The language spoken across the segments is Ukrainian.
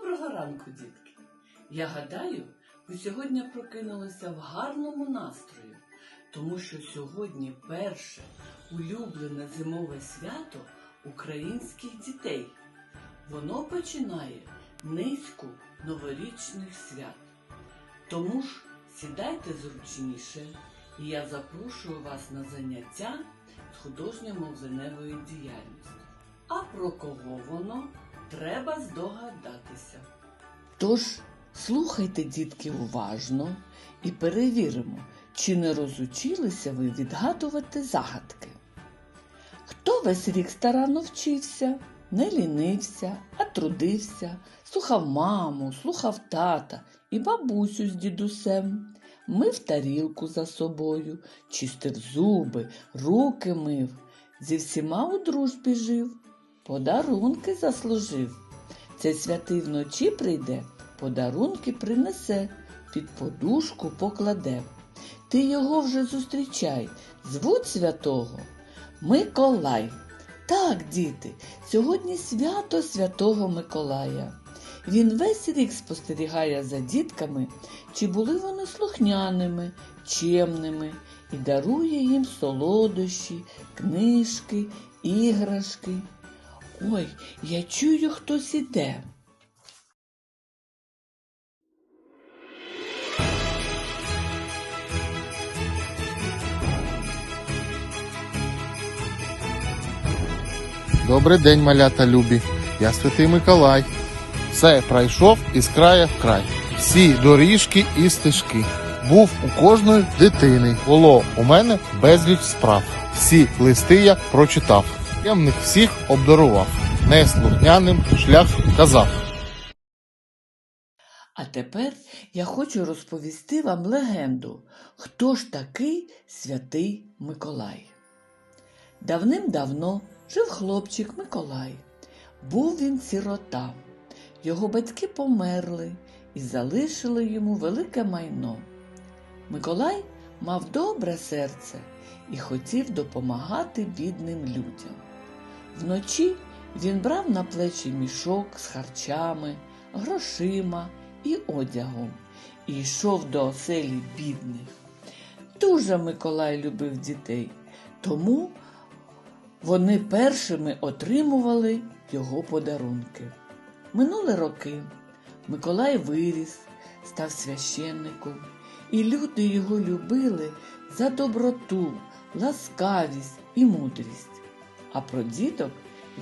Доброго ранку, дітки! Я гадаю, ви сьогодні прокинулися в гарному настрої, тому що сьогодні перше улюблене зимове свято українських дітей. Воно починає низку новорічних свят. Тому ж сідайте зручніше, і я запрошую вас на заняття з художньо-мовленевої діяльності. А про кого воно треба здогадатися. Тож слухайте, дітки, уважно і перевіримо, чи не розучилися ви відгадувати загадки. Хто весь рік старанно вчився, не лінився, а трудився, слухав маму, слухав тата і бабусю з дідусем, мив тарілку за собою, чистив зуби, руки мив, зі всіма у дружбі жив, подарунки заслужив. Цей святий вночі прийде, подарунки принесе, під подушку покладе. Ти його вже зустрічай, звуть святого Миколай. Так, діти, сьогодні свято святого Миколая. Він весь рік спостерігає за дітками, чи були вони слухняними, чемними, і дарує їм солодощі, книжки, іграшки. Ой, я чую, хтось іде. Добрий день, малята любі. Я святий Миколай. Все пройшов із края в край. Всі доріжки і стежки. Був у кожної дитини. Було у мене безліч справ. Всі листи я прочитав. Я в них всіх обдарував. Неслухняним шлях казав. А тепер я хочу розповісти вам легенду, хто ж такий святий Миколай. Давним-давно жив хлопчик Миколай. Був він сирота. Його батьки померли і залишили йому велике майно. Миколай мав добре серце і хотів допомагати бідним людям. Вночі він брав на плечі мішок з харчами, грошима і одягом і йшов до оселі бідних. Дуже Миколай любив дітей, тому вони першими отримували його подарунки. Минули роки. Миколай виріс, став священником, і люди його любили за доброту, ласкавість і мудрість. А про діток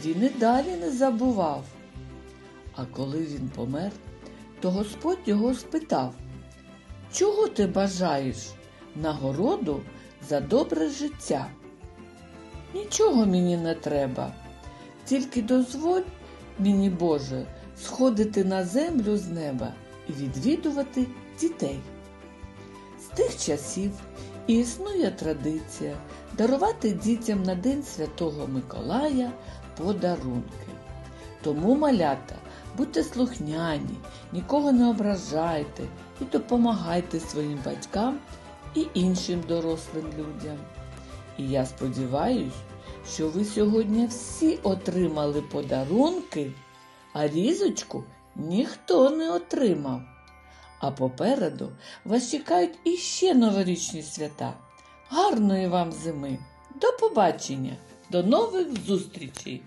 він і далі не забував. А коли він помер, то Господь його спитав, чого ти бажаєш нагороду за добре життя? Нічого мені не треба, тільки дозволь мені, Боже, сходити на землю з неба і відвідувати дітей. З тих часів і існує традиція дарувати дітям на День Святого Миколая подарунки. Тому, малята, будьте слухняні, нікого не ображайте і допомагайте своїм батькам і іншим дорослим людям. І я сподіваюсь, що ви сьогодні всі отримали подарунки, а різочку ніхто не отримав. А попереду вас чекають іще новорічні свята. Гарної вам зими! До побачення! До нових зустрічей!